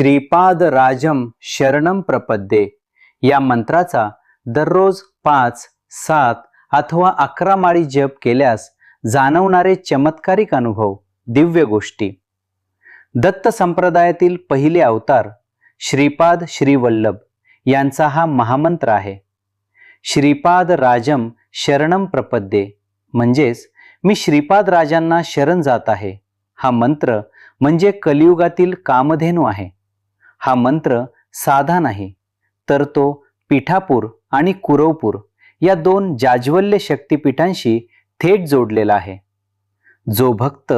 श्रीपाद राजम शरणम प्रपद्ये. या मंत्राचा दररोज पाच सात अथवा अकरा माळी जप केल्यास जाणवणारे चमत्कारिक अनुभव दिव्य गोष्टी. दत्त संप्रदायातील पहिले अवतार श्रीपाद श्रीवल्लभ यांचा हा महामंत्र आहे. श्रीपाद राजम शरणम प्रपद्ये. म्हणजेच मी श्रीपाद राजांना शरण जात आहे. हा मंत्र म्हणजे कलियुगातील कामधेनू आहे. हा मंत्र साधा नाही तर तो पिठापूर आणि कुरवपूर या दोन जाज्वल्य शक्तिपीठांशी थेट जोडलेला आहे. जो भक्त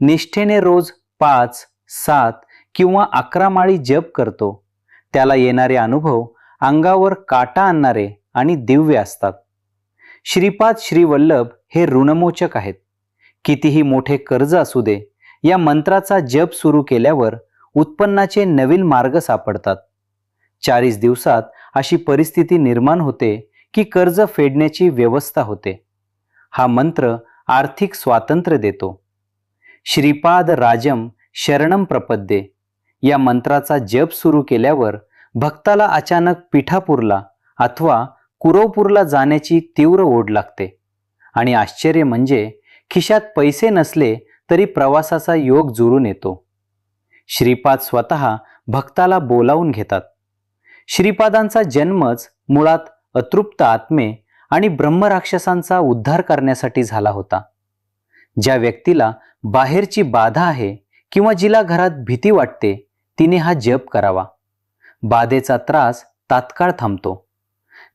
निष्ठेने रोज पाच सात किंवा अकरा माळी जप करतो त्याला येणारे अनुभव अंगावर काटा आणणारे आणि दिव्य असतात. श्रीपाद श्रीवल्लभ हे ऋणमोचक आहेत. कितीही मोठे कर्ज असू दे या मंत्राचा जप सुरू केल्यावर उत्पन्नाचे नवीन मार्ग सापडतात. चाळीस दिवसात अशी परिस्थिती निर्माण होते की कर्ज फेडण्याची व्यवस्था होते. हा मंत्र आर्थिक स्वातंत्र्य देतो. श्रीपाद राजम शरणम प्रपद्ये. या मंत्राचा जप सुरू केल्यावर भक्ताला अचानक पिठापूरला अथवा कुरवपूरला जाण्याची तीव्र ओढ लागते. आणि आश्चर्य म्हणजे खिशात पैसे नसले तरी प्रवासाचा योग जुळून येतो. श्रीपाद स्वतः भक्ताला बोलावून घेतात. श्रीपादांचा जन्मच मुळात अतृप्त आत्मे आणि ब्रह्मराक्षसांचा उद्धार करण्यासाठी झाला होता. ज्या व्यक्तीला बाहेरची बाधा आहे किंवा जिला घरात भीती वाटते तिने हा जप करावा. बाधेचा त्रास तात्काळ थांबतो.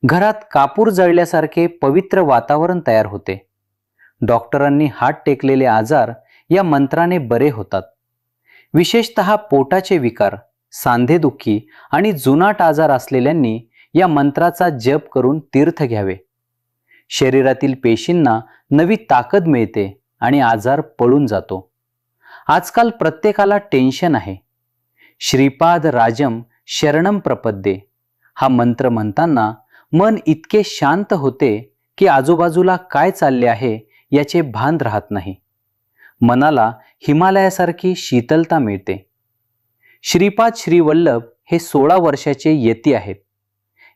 घरात कापूर जळल्यासारखे पवित्र वातावरण तयार होते. डॉक्टरांनी हात टेकलेले आजार या मंत्राने बरे होतात. विशेषत पोटाचे विकार सांधेदुखी आणि जुनाट आजार असलेल्यांनी या मंत्राचा जप करून तीर्थ घ्यावे. शरीरातील पेशींना नवी ताकद मिळते आणि आजार पळून जातो. आजकाल प्रत्येकाला टेन्शन आहे. श्रीपाद राजम शरणम प्रपद्ये हा मंत्र म्हणताना मन इतके शांत होते की आजूबाजूला काय चालले आहे याचे भान राहत नाही. मनाला हिमालयासारखी शीतलता मिळते. श्रीपाद श्रीवल्लभ हे सोळा वर्षाचे यती आहेत.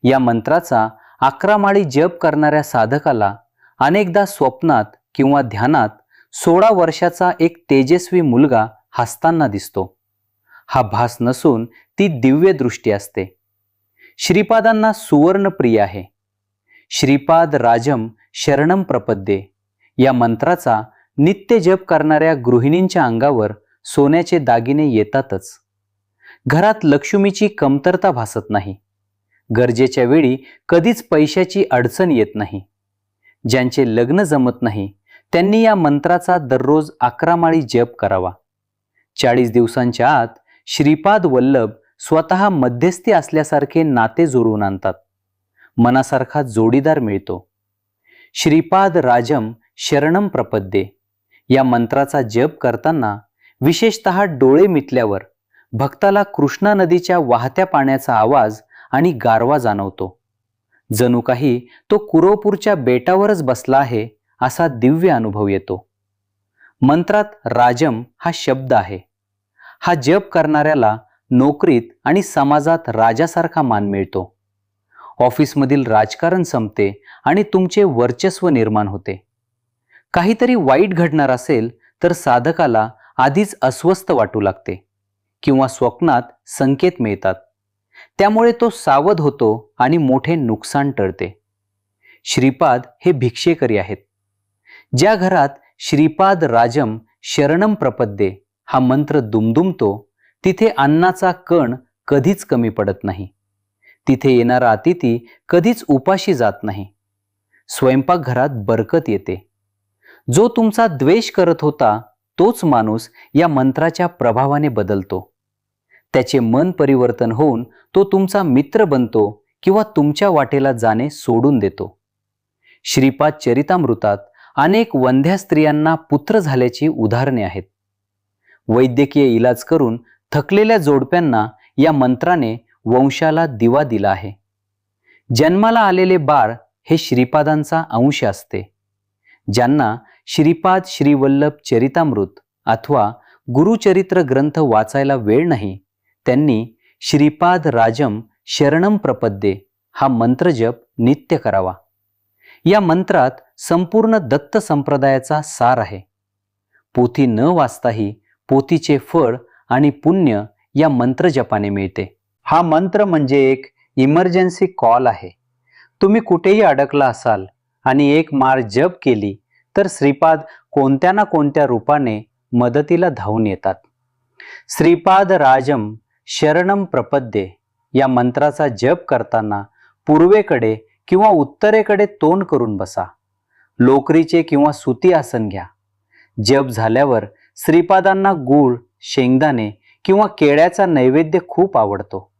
या मंत्राचा अकरा माळी जप करणाऱ्या साधकाला अनेकदा स्वप्नात किंवा ध्यानात सोळा वर्षाचा एक तेजस्वी मुलगा हसताना दिसतो. हा भास नसून ती दिव्य दृष्टी असते. श्रीपादांना सुवर्णप्रिय आहे. श्रीपाद राजम शरणम प्रपद्ये. या मंत्राचा नित्य जप करणाऱ्या गृहिणींच्या अंगावर सोन्याचे दागिने येतातच. घरात लक्ष्मीची कमतरता भासत नाही. गरजेच्या वेळी कधीच पैशाची अडचण येत नाही. ज्यांचे लग्न जमत नाही त्यांनी या मंत्राचा दररोज अकरा माळी जप करावा. चाळीस दिवसांच्या आत श्रीपाद वल्लभ स्वतः मध्यस्थी असल्यासारखे नाते जोडून आणतात. मनासारखा जोडीदार मिळतो. श्रीपाद राजम शरणम प्रपद्ये. या मंत्राचा जप करताना विशेषत डोळे मिटल्यावर भक्ताला कृष्णा नदीच्या वाहत्या पाण्याचा आवाज आणि गारवा जाणवतो. जणू काही तो कुरोपूरच्या बेटावरच बसला आहे असा दिव्य अनुभव येतो. मंत्रात राजम हा शब्द आहे. हा जप करणाऱ्याला नोकरीत आणि समाजात राजासारखा मान मिळतो. ऑफिसमधील राजकारण संपते आणि तुमचे वर्चस्व निर्माण होते. काहीतरी वाईट घडणार असेल तर साधकाला आधीच अस्वस्थ वाटू लागते किंवा स्वप्नात संकेत मिळतात. त्यामुळे तो सावध होतो आणि मोठे नुकसान टळते. श्रीपाद हे भिक्षेकरी आहेत. ज्या घरात श्रीपाद राजम शरणम प्रपद्ये हा मंत्र दुमदुमतो तिथे अन्नाचा कण कधीच कमी पडत नाही. तिथे येणारा अतिथी कधीच उपाशी जात नाही. स्वयंपाकघरात बरकत येते. जो तुमचा द्वेष करत होता तोच माणूस या मंत्राच्या प्रभावाने बदलतो. त्याचे मन परिवर्तन होऊन तो तुमचा मित्र बनतो किंवा तुमच्या वाटेला जाणे सोडून देतो. श्रीपाद चरितामृतात अनेक वंध्या स्त्रियांना पुत्र झाल्याची उदाहरणे आहेत. वैद्यकीय इलाज करून थकलेल्या जोडप्यांना या मंत्राने वंशाला दिवा दिला आहे. जन्माला आलेले बाळ हे श्रीपादांचा अंश असते. ज्यांना श्रीपाद श्रीवल्लभ चरितामृत अथवा गुरुचरित्र ग्रंथ वाचायला वेळ नाही. त्यांनी श्रीपाद राजम शरणम प्रपद्ये हा मंत्रजप नित्य करावा. या मंत्रात संपूर्ण दत्त संप्रदायाचा सार आहे. पोथी न वाचताही पोथीचे फळ आणि पुण्य या मंत्रजपाने मिळते. हा मंत्र म्हणजे एक इमर्जन्सी कॉल आहे. तुम्ही कुठेही अडकला असाल आणि एक मार जप केली तर श्रीपाद कोणत्या ना कोणत्या रूपाने मदतीला धावून येतात. श्रीपाद राजम शरणम प्रपद्ये या मंत्राचा जप करताना पूर्वेकडे किंवा उत्तरेकडे तोंड करून बसा. लोकरीचे किंवा सुती आसन घ्या. जप झाल्यावर श्रीपादांना गूळ शेंगदाणे किंवा केळ्याचा नैवेद्य खूप आवडतो.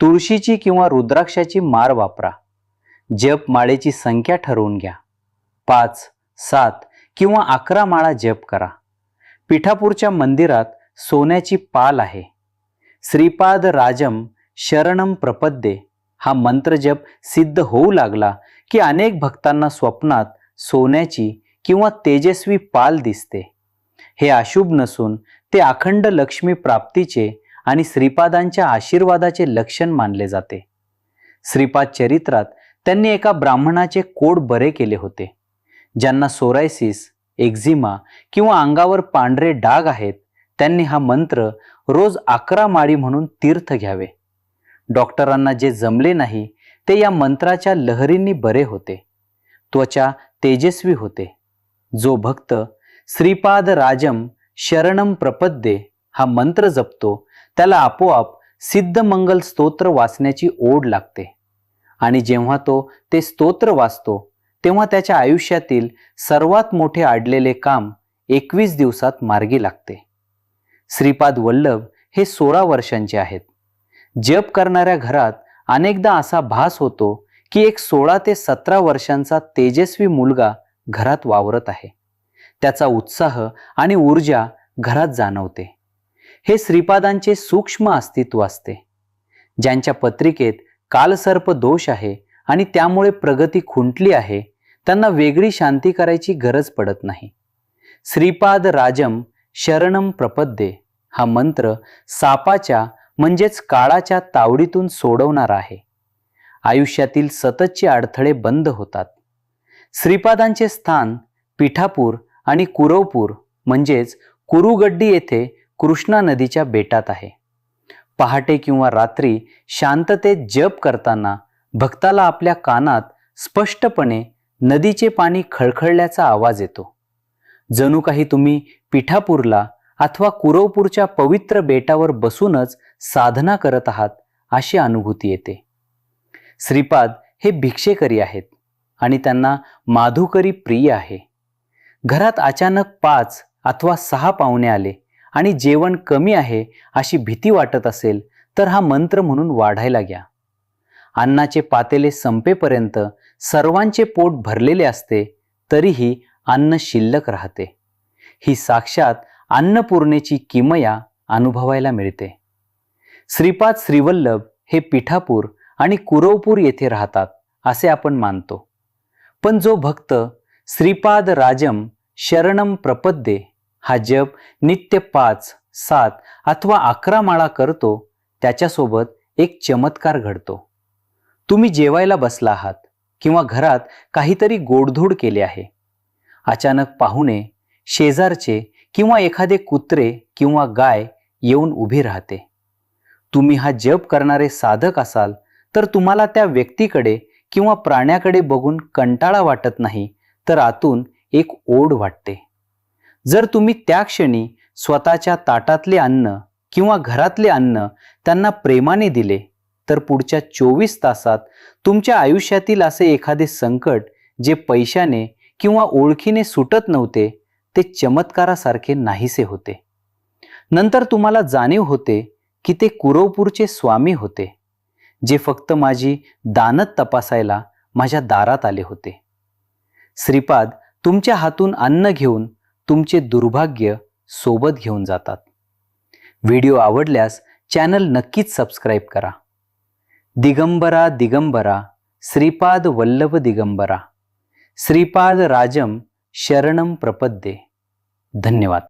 तुळशीची किंवा रुद्राक्षाची मार वापरा. जप माळेची संख्या ठरवून घ्या. पाच सात किंवा अकरा माळा जप करा. पिठापूरच्या मंदिरात सोन्याची पाल आहे. श्रीपाद राजम शरणम प्रपद्ये हा मंत्रजप सिद्ध होऊ लागला की अनेक भक्तांना स्वप्नात सोन्याची किंवा तेजस्वी पाल दिसते. हे अशुभ नसून ते अखंड लक्ष्मी प्राप्तीचे आणि श्रीपादांच्या आशीर्वादाचे लक्षण मानले जाते. श्रीपाद चरित्रात त्यांनी एका ब्राह्मणाचे कोड बरे केले होते. ज्यांना सोरायसिस एक्झिमा किंवा अंगावर पांढरे डाग आहेत त्यांनी हा मंत्र रोज अकरा माळी म्हणून तीर्थ घ्यावे. डॉक्टरांना जे जमले नाही ते या मंत्राच्या लहरींनी बरे होते. त्वचा तेजस्वी होते. जो भक्त श्रीपाद राजम शरणम प्रपद्ये हा मंत्र जपतो त्याला आपोआप सिद्धमंगल स्तोत्र वाचण्याची ओढ लागते. आणि जेव्हा तो ते स्तोत्र वाचतो तेव्हा त्याच्या आयुष्यातील सर्वात मोठे आडलेले काम एकवीस दिवसात मार्गी लागते. श्रीपाद वल्लभ हे सोळा वर्षांचे आहेत. जप करणाऱ्या घरात अनेकदा असा भास होतो की एक सोळा ते सतरा वर्षांचा तेजस्वी मुलगा घरात वावरत आहे. त्याचा उत्साह आणि ऊर्जा घरात जाणवते. हे श्रीपादांचे सूक्ष्म अस्तित्व असते. ज्यांच्या पत्रिकेत कालसर्प दोष आहे आणि त्यामुळे प्रगती खुंटली आहे त्यांना वेगळी शांती करायची गरज पडत नाही. श्रीपाद राजम शरणम प्रपद्ये हा मंत्र सापाच्या म्हणजेच काळाच्या तावडीतून सोडवणारा आहे. आयुष्यातील सततचे अडथळे बंद होतात. श्रीपादांचे स्थान पिठापूर आणि कुरवपूर म्हणजेच कुरुगड्डी येथे कृष्णा नदीच्या बेटात आहे. पहाटे किंवा रात्री शांततेत जप करताना भक्ताला आपल्या कानात स्पष्टपणे नदीचे पाणी खळखळल्याचा आवाज येतो. जणू काही तुम्ही पिठापूरला अथवा कुरवपूरच्या पवित्र बेटावर बसूनच साधना करत आहात अशी अनुभूती येते. श्रीपाद हे भिक्षेकरी आहेत आणि त्यांना माधुकरी प्रिय आहे. घरात अचानक पाच अथवा सहा पाहुणे आले आणि जेवण कमी आहे अशी भीती वाटत असेल तर हा मंत्र म्हणून वाढायला घ्या. अन्नाचे पातेले संपेपर्यंत सर्वांचे पोट भरलेले असते तरीही अन्न शिल्लक राहते. ही साक्षात अन्नपूर्णेची किमया अनुभवायला मिळते. श्रीपाद श्रीवल्लभ हे पिठापूर आणि कुरवपूर येथे राहतात असे आपण मानतो. पण जो भक्त श्रीपाद राजम शरणम प्रपद्ये हा जप नित्य पाच सात अथवा अकरा माळा करतो त्याच्यासोबत एक चमत्कार घडतो. तुम्ही जेवायला बसला आहात. किंवा घरात काहीतरी गोडधोड केले आहे. अचानक पाहुणे शेजारचे किंवा एखादे कुत्रे किंवा गाय येऊन उभी राहते. तुम्ही हा जप करणारे साधक असाल तर तुम्हाला त्या व्यक्तीकडे किंवा प्राण्याकडे बघून कंटाळा वाटत नाही तर आतून एक ओढ वाटते. जर तुम्ही त्या क्षणी स्वतःच्या ताटातले अन्न किंवा घरातले अन्न त्यांना प्रेमाने दिले तर पुढच्या चोवीस तासात तुमच्या आयुष्यातील असे एखादे संकट जे पैशाने किंवा ओळखीने सुटत नव्हते ते चमत्कारासारखे नाहीसे होते. नंतर तुम्हाला जाणीव होते की ते कुरवपूरचे स्वामी होते जे फक्त माझी दानत तपासायला माझ्या दारात आले होते. श्रीपाद तुमच्या हातून अन्न घेऊन तुमचे दुर्भाग्य सोबत घेऊन जातात. व्हिडिओ आवडल्यास चॅनल नक्कीच सबस्क्राईब करा. दिगंबरा दिगंबरा श्रीपाद वल्लभ दिगंबरा श्रीपाद राजम शरणम प्रपद्ये. धन्यवाद.